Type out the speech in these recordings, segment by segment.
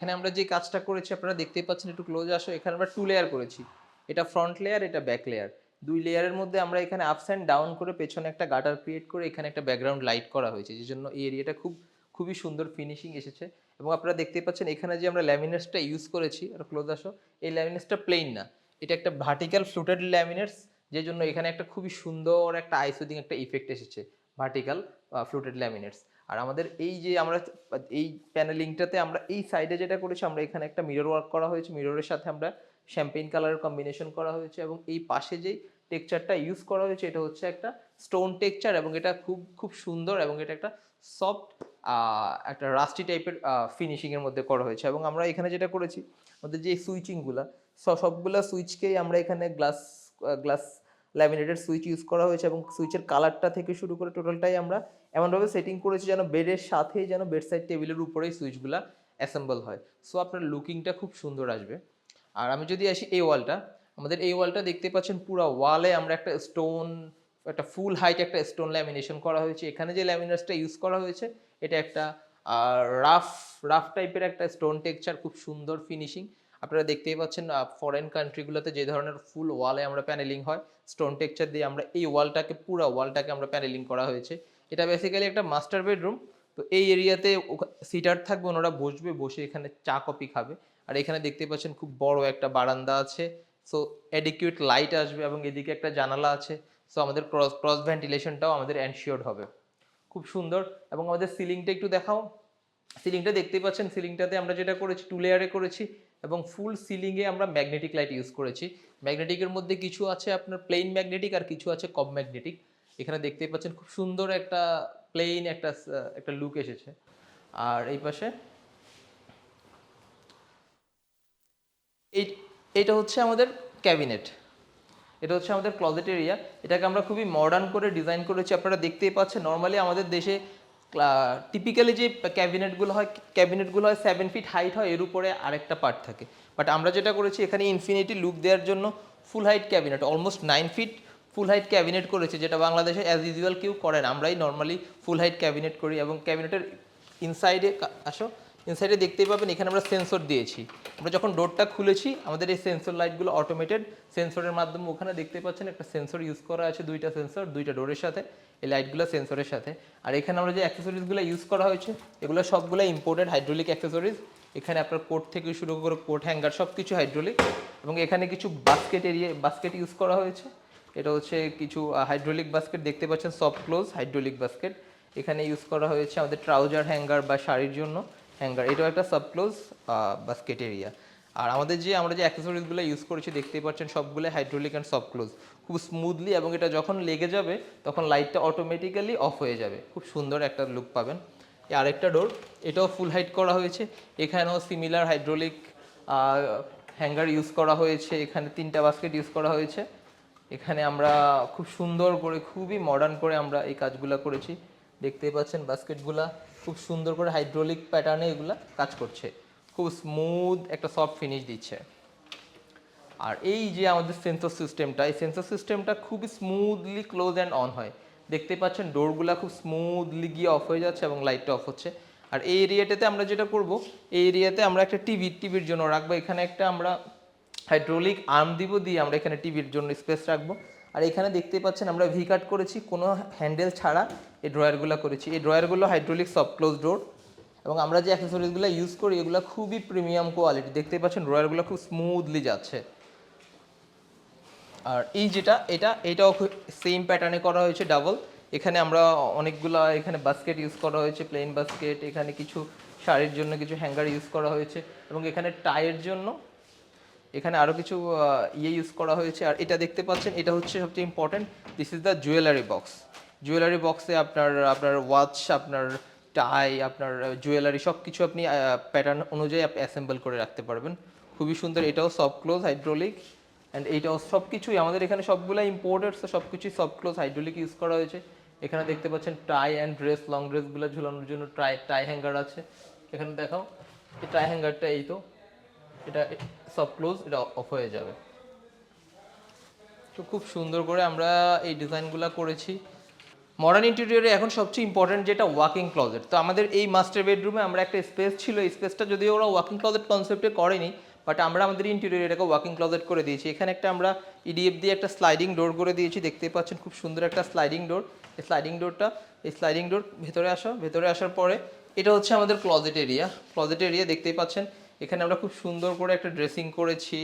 এখানে আমরা যে কাজটা করেছি, আপনারা দেখতেই পাচ্ছেন একটু ক্লোজ আসো, এখানে আমরা টু লেয়ার করেছি। এটা ফ্রন্ট লেয়ার এটা ব্যাক লেয়ার দুই লেয়ারের মধ্যে আমরা এখানে আপস অ্যান্ড ডাউন করে পেছনে একটা গাটার ক্রিয়েট করে এখানে একটা ব্যাকগ্রাউন্ড লাইট করা হয়েছে, যে জন্য এই এরিয়াটা খুব, খুবই সুন্দর ফিনিশিং এসেছে। এবং আপনারা দেখতেই পাচ্ছেন এখানে যে আমরা ল্যামিনেটসটা ইউজ করেছি, আর ক্লোজ আসো, এই ল্যামিনেটসটা প্লেন না। এটা একটা ভার্টিক্যাল ফ্লুটেড ল্যামিনেটস যে জন্য এখানে একটা খুবই সুন্দর একটা আইসোদিং একটা ইফেক্ট এসেছে ভার্টিক্যাল ফ্লুটেড ল্যামিনেটস আর আমাদের এই যে আমরা, এই প্যানেলিংটাতে আমরা এই সাইডে যেটা করেছি, আমরা এখানে একটা মিরর ওয়ার্ক করা হয়েছে। মিররের সাথে আমরা শ্যাম্পেইন কালারের কম্বিনেশন করা হয়েছে এবং এই পাশে যেই টেক্সচারটা ইউজ করা হয়েছে, এটা হচ্ছে একটা স্টোন টেক্সচার এবং এটা খুব খুব সুন্দর এবং এটা একটা সফট একটা রাস্টি টাইপের ফিনিশিংয়ের মধ্যে করা হয়েছে। এবং আমরা এখানে যেটা করেছি, আমাদের যে সুইচিংগুলা সবগুলা সুইচকেই আমরা এখানে glass glass laminated switch use করা হয়েছে এবং সুইচের কালারটা থেকে শুরু করে টোটালটাই আমরা এমনভাবে সেটিং করেছি যেন বেডের সাথেই যেন বেডসাইড টেবিলের উপরেই সুইচগুলা অ্যাসেম্বল হয়। সো আপনার লুকিংটা খুব সুন্দর আসবে। আর আমি যদি আসি এই ওয়ালটা আমাদের এই ওয়ালটা দেখতে পাচ্ছেন পুরো ওয়ালে আমরা একটা স্টোন একটা ফুল হাইট একটা স্টোন ল্যামিনেশন করা হয়েছে। এখানে যে ল্যামিনেশনটা ইউজ করা হয়েছে, এটা একটা রাফ রাফ টাইপের একটা স্টোন টেক্সচার খুব সুন্দর ফিনিশিং আপনারা দেখতেই পাচ্ছেন ফরেন কান্ট্রিগুলোতে যে ধরনের ফুল ওয়ালে আমরা প্যানেলিং হয় স্টোন টেক্সচার দিয়ে আমরা এই ওয়ালটাকে পুরো ওয়ালটাকে আমরা প্যানেলিং করা হয়েছে। এটা বেসিক্যালি একটা মাস্টার বেডরুম তো এই এরিয়াতে সিটার থাকবে, ওনারা বসবে, বসে এখানে চা কফি খাবে। আর এখানে দেখতে পাচ্ছেন খুব বড় একটা বারান্দা আছে। সো অ্যাডিকুয়েট লাইট আসবে এবং এদিকে একটা জানালা আছে। সো আমাদের ক্রস ক্রস ভেন্টিলেশনটাও আমাদের এনশিওর্ড হবে। খুব সুন্দর। এবং আমাদের সিলিংটা একটু দেখাও। সিলিংটা দেখতেই পাচ্ছেন সিলিংটাতে আমরা যেটা করেছি টু লেয়ারে করেছি এবং ফুল সিলিংয়ে আমরা ম্যাগনেটিক লাইট ইউজ করেছি। ম্যাগনেটিকের মধ্যে কিছু আছে আপনার প্লেন ম্যাগনেটিক আর কিছু আছে কম ম্যাগনেটিক এখানে দেখতেই পাচ্ছেন খুব সুন্দর একটা প্লেন একটা একটা লুক এসেছে। আর এই পাশে এই, এটা হচ্ছে আমাদের ক্যাবিনেট এটা হচ্ছে আমাদের ক্লজেট এরিয়া এটাকে আমরা খুবই মডার্ন করে ডিজাইন করেছি। আপনারা দেখতেই পাচ্ছেন নর্মালি আমাদের দেশে টিপিক্যালি যে ক্যাবিনেটগুলো হয় ক্যাবিনেটগুলো হয় সেভেন ফিট হাইট হয়, এর উপরে আরেকটা পার্ট থাকে। বাট আমরা যেটা করেছি, এখানে ইনফিনিটি লুক দেওয়ার জন্য full height cabinet almost nine feet full height cabinet করেছে, যেটা বাংলাদেশে অ্যাজ ইউজুয়াল কেউ করে না। আমরাই নর্মালি ফুল হাইট ক্যাবিনেট করি এবং ক্যাবিনেটের ইনসাইডে আসো ইনসাইডে দেখতেই পাবেন এখানে আমরা সেন্সর দিয়েছি। আমরা যখন ডোরটা খুলেছি, আমাদের এই সেন্সর লাইটগুলো অটোমেটেড সেন্সরের মাধ্যমে ওখানে দেখতে পাচ্ছেন একটা সেন্সর ইউজ করা আছে, দুইটা সেন্সর দুইটা ডোরের সাথে, এই লাইটগুলো সেন্সরের সাথে। আর এখানে আমরা যে অ্যাক্সেসরিজগুলো ইউজ করা হয়েছে, এগুলো সবগুলো ইম্পোর্টেড হাইড্রোলিক অ্যাক্সেসরিজ এখানে আপনার কোট থেকে শুরু করে কোট হ্যাঙ্গার সব কিছু হাইড্রোলিক এবং এখানে কিছু বাস্কেট এরিয়া বাস্কেট ইউজ করা হয়েছে। এটা হচ্ছে কিছু হাইড্রোলিক বাস্কেট দেখতে পাচ্ছেন সফট ক্লোজ হাইড্রোলিক বাস্কেট এখানে ইউজ করা হয়েছে আমাদের ট্রাউজার হ্যাঙ্গার বা শাড়ির জন্য। হ্যাঙ্গার এটাও একটা সাবক্লোজ বাস্কেট এরিয়া আর আমাদের যে, আমরা যে অ্যাক্সেসরিজগুলো ইউজ করেছি, দেখতেই পাচ্ছেন সবগুলো হাইড্রোলিক অ্যান্ড সফট ক্লোজ খুব স্মুথলি এবং এটা যখন লেগে যাবে, তখন লাইটটা অটোমেটিক্যালি অফ হয়ে যাবে। খুব সুন্দর একটা লুক পাবেন। আরেকটা ডোর এটাও ফুল হাইট করা হয়েছে। এখানেও সিমিলার হাইড্রোলিক হ্যাঙ্গার ইউজ করা হয়েছে। এখানে তিনটা বাস্কেট ইউজ করা হয়েছে। এখানে আমরা খুব সুন্দর করে, খুবই মডার্ন করে আমরা এই কাজগুলো করেছি। দেখতেই পাচ্ছেন বাস্কেটগুলা, খুব সুন্দর করে হাইড্রোলিক প্যাটার্নে এগুলা কাজ করছে। খুব স্মুথ একটা সফট ফিনিশ দিচ্ছে। আর এই যে আমাদের সেন্সর সিস্টেমটা এই সেন্সর সিস্টেমটা খুবই স্মুথলি ক্লোজ অ্যান্ড অন হয়। দেখতে পাচ্ছেন ডোরগুলা খুব স্মুথলি গিয়ে অফ হয়ে যাচ্ছে এবং লাইটটা অফ হচ্ছে। আর এই এরিয়াটাতে আমরা যেটা করব, এই এরিয়াতে আমরা একটা টিভি টিভির জন্য রাখব। এখানে একটা আমরা হাইড্রোলিক আর্ম দিব দিয়ে আমরা এখানে টিভির জন্য স্পেস রাখব। আর এখানে দেখতে পাচ্ছেন আমরা ভি কাট করেছি, কোনো হ্যান্ডেল ছাড়া এই ড্রয়ারগুলো করেছি। এই ড্রয়ারগুলো হাইড্রোলিক সফট ক্লোজ ডোর এবং আমরা যে অ্যাক্সেসরিজগুলো ইউজ করি, এগুলো খুবই প্রিমিয়াম কোয়ালিটি দেখতে পাচ্ছেন ড্রয়ারগুলো খুব স্মুথলি যাচ্ছে। আর এই যেটা, এটা, এটাও সেম প্যাটার্নে করা হয়েছে ডাবল এখানে আমরা অনেকগুলো এখানে বাস্কেট ইউজ করা হয়েছে প্লেন বাস্কেট এখানে কিছু শাড়ির জন্য কিছু হ্যাঙ্গার ইউজ করা হয়েছে এবং এখানে টাইয়ের জন্য এখানে আরও কিছু ইয়ে ইউজ করা হয়েছে। আর এটা দেখতে পাচ্ছেন, এটা হচ্ছে সবচেয়ে important this is the jewellery box jewellery বক্সে আপনার আপনার ওয়াচ আপনার টাই আপনার জুয়েলারি সব কিছু আপনি প্যাটার্ন অনুযায়ী অ্যাসেম্বল করে রাখতে পারবেন। খুবই সুন্দর, এটাও সফট ক্লোজ হাইড্রোলিক অ্যান্ড এইটাও সব কিছুই আমাদের এখানে সবগুলো ইম্পোর্টেড সব কিছুই সফট ক্লোজ হাইড্রোলিক ইউজ করা হয়েছে। এখানে দেখতে পাচ্ছেন টাই অ্যান্ড ড্রেস লং ড্রেসগুলো ঝুলানোর জন্য টাই টাই হ্যাঙ্গার আছে। এখানে দেখাও, এই টাই হ্যাঙ্গারটা এই তো। এটা সব ক্লোজ এটা অফ হয়ে যাবে। তো খুব সুন্দর করে আমরা এই ডিজাইনগুলো করেছি। মডার্ন ইন্টেরিয়রে এখন সবচেয়ে ইম্পর্টেন্ট যেটা ওয়াকিং ক্লজেট তো আমাদের এই মাস্টার বেডরুমে আমরা একটা স্পেস ছিল, এই স্পেসটা যদিও ওরা ওয়াকিং ক্লজেট কনসেপ্টে করেনি বাট আমরা আমাদের ইন্টেরিয়র এটাকে ওয়াকিং ক্লজেট করে দিয়েছি। এখানে একটা আমরা ইডিএফ দিয়ে একটা স্লাইডিং ডোর করে দিয়েছি, দেখতেই পাচ্ছেন খুব সুন্দর একটা স্লাইডিং ডোর এই স্লাইডিং ডোরটা এই স্লাইডিং ডোর ভেতরে আসা, ভেতরে আসার পরে এটা হচ্ছে আমাদের ক্লজেট এরিয়া ক্লজেট এরিয়া দেখতেই পাচ্ছেন এখানে আমরা খুব সুন্দর করে একটা ড্রেসিং করেছি,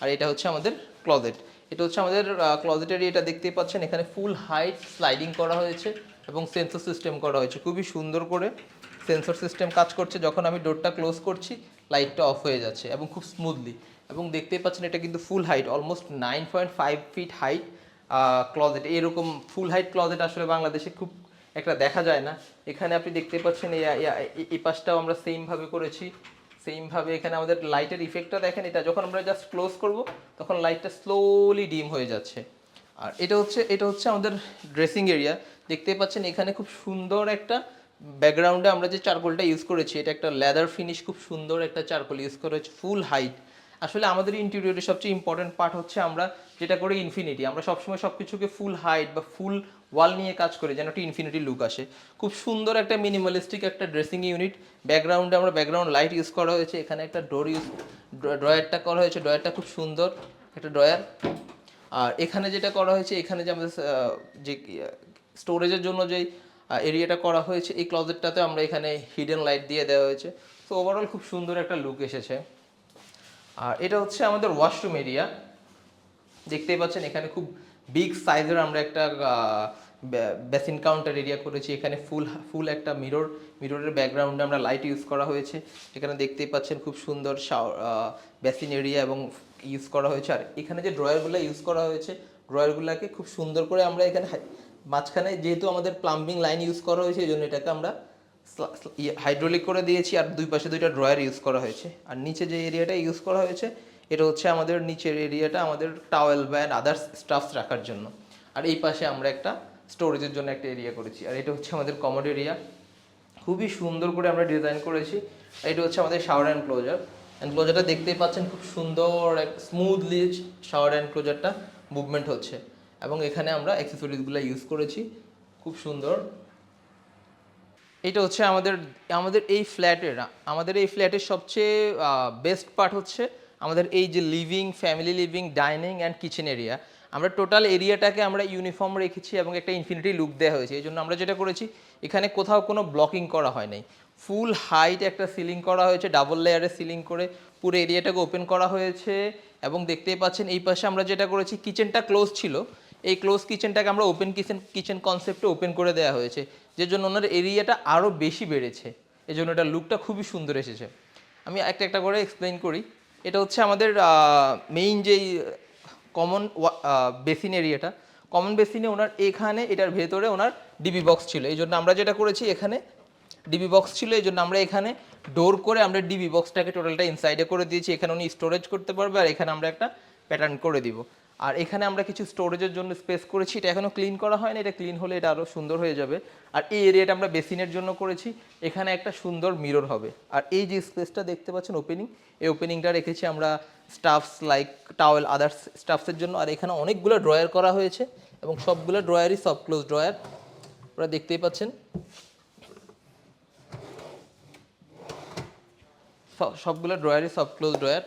আর এটা হচ্ছে আমাদের ক্লজেট এটা হচ্ছে আমাদের ক্লজেটের এটা দেখতেই পাচ্ছেন, এখানে ফুল হাইট স্লাইডিং করা হয়েছে এবং সেন্সর সিস্টেম করা হয়েছে। খুবই সুন্দর করে সেন্সর সিস্টেম কাজ করছে, যখন আমি ডোরটা ক্লোজ করছি লাইটটা অফ হয়ে যাচ্ছে এবং খুব স্মুথলি এবং দেখতেই পাচ্ছেন এটা কিন্তু full height almost nine point five feet height closet এরকম ফুল হাইট ক্লজেট আসলে বাংলাদেশে খুব একটা দেখা যায় না। এখানে আপনি দেখতে পাচ্ছেন এই পাশটাও আমরা সেমভাবে করেছি। সেমভাবে এখানে আমাদের লাইটের ইফেক্টটা দেখেন, এটা যখন আমরা জাস্ট ক্লোজ করব, তখন লাইটটা স্লোলি ডিম হয়ে যাচ্ছে। আর এটা হচ্ছে এটা হচ্ছে আমাদের ড্রেসিং এরিয়া দেখতে পাচ্ছেন এখানে খুব সুন্দর একটা ব্যাকগ্রাউন্ডে আমরা যে চারকোলটা ইউজ করেছি, এটা একটা লেদার ফিনিশ খুব সুন্দর একটা চারকোল ইউজ করেছি ফুল হাইট আসলে আমাদের ইন্টেরিয়রের সবচেয়ে ইম্পর্টেন্ট পার্ট হচ্ছে আমরা যেটা করে ইনফিনিটি আমরা সবসময় সব কিছুকে ফুল হাইট বা ফুল ওয়াল নিয়ে কাজ করি, যেন একটা ইনফিনিটি লুক আসে। খুব সুন্দর একটা মিনিমালিস্টিক একটা ড্রেসিং ইউনিট ব্যাকগ্রাউন্ডে আমরা ব্যাকগ্রাউন্ড লাইট ইউজ করা হয়েছে। এখানে একটা ডোর ইউজ ড্রয়ারটা করা হয়েছে। ড্রয়ারটা খুব সুন্দর, একটা ড্রয়ার আর এখানে যেটা করা হয়েছে, এখানে যে আমাদের যে স্টোরেজের জন্য যে এরিয়াটা করা হয়েছে, এই ক্লজেটটাতে আমরা এখানে হিডেন লাইট দিয়ে দেওয়া হয়েছে। তো ওভারঅল খুব সুন্দর একটা লুক এসেছে। আর এটা হচ্ছে আমাদের ওয়াশরুম এরিয়া দেখতেই পাচ্ছেন, এখানে খুব বিগ সাইজের আমরা একটা বেসিন কাউন্টার এরিয়া করেছি। এখানে ফুল ফুল একটা মিরর মিররের ব্যাকগ্রাউন্ডে আমরা লাইট ইউজ করা হয়েছে। এখানে দেখতেই পাচ্ছেন খুব সুন্দর বেসিন এরিয়া এবং ইউজ করা হয়েছে। আর এখানে যে ড্রয়ারগুলো ইউজ করা হয়েছে ড্রয়ারগুলোকে খুব সুন্দর করে আমরা এখানে মাঝখানে যেহেতু আমাদের প্লাম্বিং লাইন ইউজ করা হয়েছে, এই জন্য এটাকে আমরা হাইড্রোলিক করে দিয়েছি। আর দুই পাশে দুইটা ড্রয়ার ইউজ করা হয়েছে। আর নিচে যে এরিয়াটা ইউজ করা হয়েছে এটা হচ্ছে আমাদের নিচের এরিয়াটা, আমাদের টাওয়েল ব্যান্ড আদার্স স্টাফস রাখার জন্য। আর এই পাশে আমরা একটা স্টোরেজের জন্য একটা এরিয়া করেছি। আর এটা হচ্ছে আমাদের কমোড এরিয়া খুবই সুন্দর করে আমরা ডিজাইন করেছি। আর এটা হচ্ছে আমাদের শাওয়ার অ্যান্ড ক্লোজার অ্যান্ড ক্লোজারটা দেখতেই পাচ্ছেন খুব সুন্দর, এক স্মুথলি শাওয়ার অ্যান্ড ক্লোজারটা মুভমেন্ট হচ্ছে। এবং এখানে আমরা অ্যাক্সেসরিজগুলো ইউজ করেছি। খুব সুন্দর। এটা হচ্ছে আমাদের আমাদের এই ফ্ল্যাটের আমাদের এই ফ্ল্যাটের সবচেয়ে বেস্ট পার্ট হচ্ছে আমাদের এই যে living family living dining and kitchen area আমরা টোটাল এরিয়াটাকে আমরা ইউনিফর্ম রেখেছি এবং একটা ইনফিনিটি লুক দেওয়া হয়েছে। এই জন্য আমরা যেটা করেছি, এখানে কোথাও কোনো ব্লকিং করা হয় নাই। ফুল হাইট একটা সিলিং করা হয়েছে ডাবল লেয়ারে সিলিং করে পুরো এরিয়াটাকে ওপেন করা হয়েছে এবং দেখতেই পাচ্ছেন এই পাশে আমরা যেটা করেছি কিচেনটা ক্লোজ ছিল। এই ক্লোজ কিচেনটাকে আমরা ওপেন কিচেন কিচেন কনসেপ্টে ওপেন করে দেওয়া হয়েছে, যে জন্য ওনার এরিয়াটা আরও বেশি বেড়েছে। এই জন্য এটা লুকটা খুবই সুন্দর এসেছে। আমি একটা একটা করে এক্সপ্লেন করি। এটা হচ্ছে আমাদের মেইন যেই কমন বেসিন এরিয়াটা কমন বেসিনে ওনার এখানে, এটার ভেতরে ওনার ডিবি বক্স ছিল। এই জন্য আমরা যেটা করেছি এখানে ডিবি বক্স ছিল, এই জন্য আমরা এখানে ডোর করে আমরা ডিবি বক্সটাকে টোটালটা ইনসাইডে করে দিয়েছি। এখানে উনি স্টোরেজ করতে পারবে আর এখানে আমরা একটা প্যাটার্ন করে দিব। আর এখানে আমরা কিছু স্টোরেজের জন্য স্পেস করেছি। এটা এখনও ক্লিন করা হয় না এটা ক্লিন হলে এটা আরও সুন্দর হয়ে যাবে। আর এই এরিয়াটা আমরা বেসিনের জন্য করেছি, এখানে একটা সুন্দর মিরর হবে। আর এই যে স্পেসটা দেখতে পাচ্ছেন ওপেনিং এই ওপেনিংটা রেখেছি আমরা স্টাফস লাইক টাওয়েল আদার্স স্টাফসের জন্য। আর এখানে অনেকগুলো ড্রয়ার করা হয়েছে এবং সবগুলো ড্রয়ারই সব ক্লোজ ড্রয়ার ওরা দেখতেই পাচ্ছেন। সবগুলো ড্রয়ারই সব ক্লোজ ড্রয়ার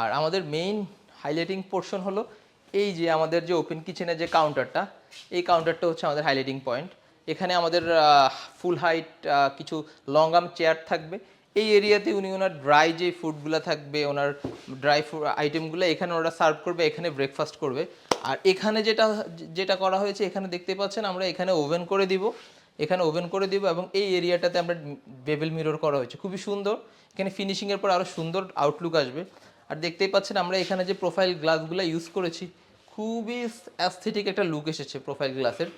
আর আমাদের মেইন হাইলাইটিং পোর্শন হলো এই যে আমাদের যে ওপেন কিচেনের যে কাউন্টারটা এই কাউন্টারটা হচ্ছে আমাদের হাইলাইটিং পয়েন্ট এখানে আমাদের ফুল হাইট কিছু লং আর্ম চেয়ার থাকবে। এই এরিয়াতে উনি ওনার ড্রাই যে ফুডগুলো থাকবে, ওনার ড্রাই ফুড আইটেমগুলো এখানে ওরা সার্ভ করবে, এখানে ব্রেকফাস্ট করবে। আর এখানে যেটা যেটা করা হয়েছে, এখানে দেখতে পাচ্ছেন আমরা এখানে ওভেন করে দিব। এখানে ওভেন করে দিব এবং এই এরিয়াটাতে আমরা বেবেল মিরর করা হয়েছে। খুবই সুন্দর। এখানে ফিনিশিংয়ের পর আরও সুন্দর আউটলুক আসবে। আর দেখতেই পাচ্ছেন আমরা এখানে যে প্রোফাইল গ্লাসগুলো ইউজ করেছি খুবই অ্যাস্থেটিক একটা লুক এসেছে প্রোফাইল গ্লাসের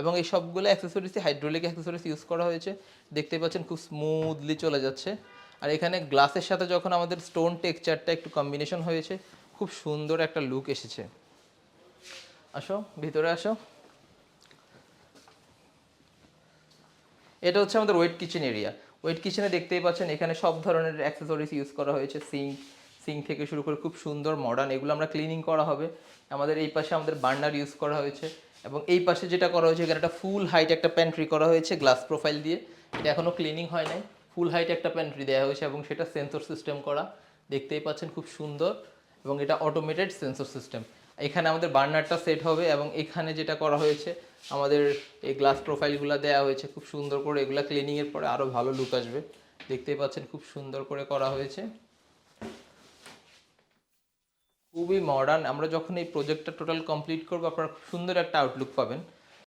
এবং এই সবগুলো অ্যাক্সেসরিজে হাইড্রোলিক অ্যাক্সেসরিজ ইউজ করা হয়েছে। দেখতে পাচ্ছেন খুব স্মুথলি চলে যাচ্ছে। আর এখানে গ্লাসের সাথে যখন আমাদের স্টোন টেক্সচারটা একটু কম্বিনেশন হয়েছে, খুব সুন্দর একটা লুক এসেছে। আসো, ভিতরে আসো। এটা হচ্ছে আমাদের ওয়েট কিচেন এরিয়া ওয়েট কিচেনে দেখতেই পাচ্ছেন এখানে সব ধরনের অ্যাক্সেসরিজ ইউজ করা হয়েছে। সিঙ্ক সিঙ্ক থেকে শুরু করে খুব সুন্দর মডার্ন এগুলো আমরা ক্লিনিং করা হবে। আমাদের এই পাশে আমাদের বার্নার ইউজ করা হয়েছে এবং এই পাশে যেটা করা হয়েছে, এখানে একটা ফুল হাইট একটা প্যান্ট্রি করা হয়েছে গ্লাস প্রোফাইল দিয়ে। এটা এখনও ক্লিনিং হয় নাই। ফুল হাইট একটা প্যান্ট্রি দেওয়া হয়েছে এবং সেটা সেন্সর সিস্টেম করা। দেখতেই পাচ্ছেন খুব সুন্দর এবং এটা অটোমেটেড সেন্সর সিস্টেম এখানে আমাদের বার্নারটা সেট হবে এবং এখানে যেটা করা হয়েছে, আমাদের এই গ্লাস প্রোফাইলগুলো দেওয়া হয়েছে খুব সুন্দর করে। এগুলা ক্লিনিংয়ের পরে আরও ভালো লুক আসবে। দেখতেই পাচ্ছেন খুব সুন্দর করে করা হয়েছে। খুবই মডার্ন আমরা যখন এই প্রজেক্টটা টোটাল কমপ্লিট করব আপনারা সুন্দর একটা আউটলুক পাবেন।